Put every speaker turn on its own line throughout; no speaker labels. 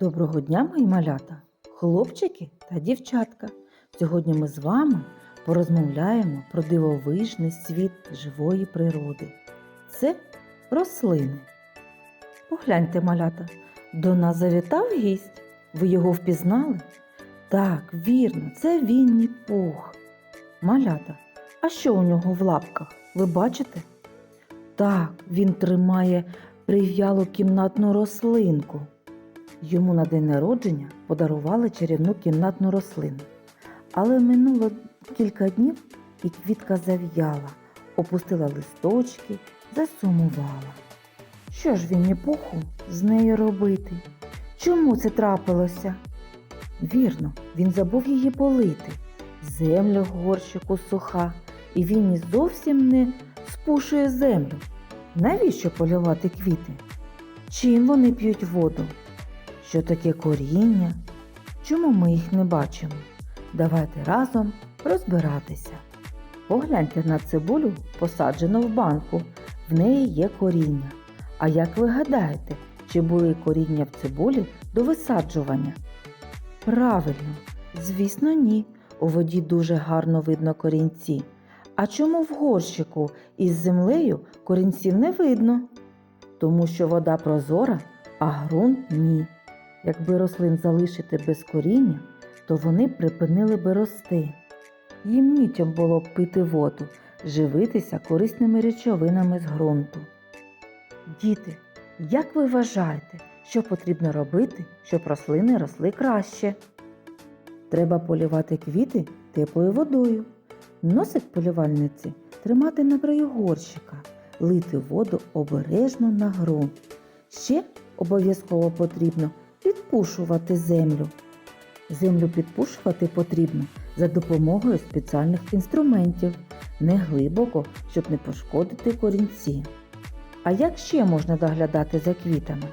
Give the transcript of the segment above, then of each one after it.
Доброго дня, мої малята, хлопчики та дівчатка. Сьогодні ми з вами порозмовляємо про дивовижний світ живої природи. Це рослини. Погляньте, малята, до нас завітав гість. Ви його впізнали? Так, вірно, це Вінні Пух. Малята, а що у нього в лапках? Ви бачите? Так, він тримає прив'ялу кімнатну рослинку. Йому на день народження подарували чарівну кімнатну рослину. Але минуло кілька днів і квітка зав'яла, опустила листочки, засумувала. Що ж він пуху з нею робити? Чому це трапилося? Вірно, він забув її полити. Земля горщику суха, і він і зовсім не спушує землю. Навіщо полювати квіти? Чим вони п'ють воду? Що таке коріння? Чому ми їх не бачимо? Давайте разом розбиратися. Погляньте на цибулю, посаджену в банку. В неї є коріння. А як ви гадаєте, чи були коріння в цибулі до висаджування? Правильно, звісно, ні. У воді дуже гарно видно корінці. А чому в горщику із землею корінців не видно? Тому що вода прозора, а ґрунт ні. Якби рослин залишити без коріння, то вони припинили би рости. Їм нічим було б пити воду, живитися корисними речовинами з ґрунту. Діти, як ви вважаєте, що потрібно робити, щоб рослини росли краще? Треба полівати квіти теплою водою. Носик полівальниці тримати на краю горщика, лити воду обережно на ґрунт. Ще обов'язково потрібно підпушувати землю. Землю підпушувати потрібно за допомогою спеціальних інструментів, не глибоко, щоб не пошкодити корінці. А як ще можна доглядати за квітами?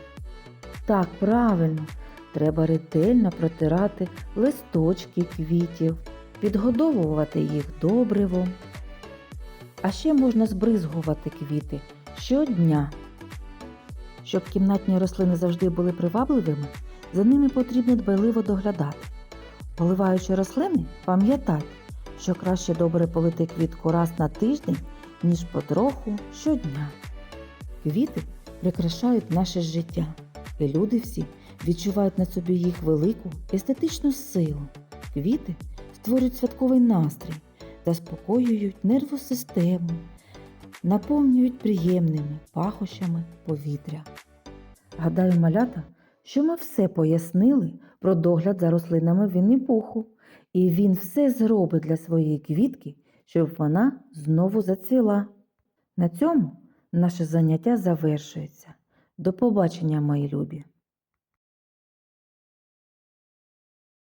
Так, правильно, треба ретельно протирати листочки квітів, підгодовувати їх добривом. А ще можна збризгувати квіти щодня. Щоб кімнатні рослини завжди були привабливими, за ними потрібно дбайливо доглядати. Поливаючи рослини, пам'ятайте, що краще добре полити квітку раз на тиждень, ніж потроху щодня. Квіти прикрашають наше життя, і люди всі відчувають на собі їх велику естетичну силу. Квіти створюють святковий настрій, заспокоюють нерву систему, наповнюють приємними пахощами повітря. Гадаю, малята, що ми все пояснили про догляд за рослинами Вінні-Пуху, і він все зробить для своєї квітки, щоб вона знову зацвіла. На цьому наше заняття завершується. До побачення, мої любі!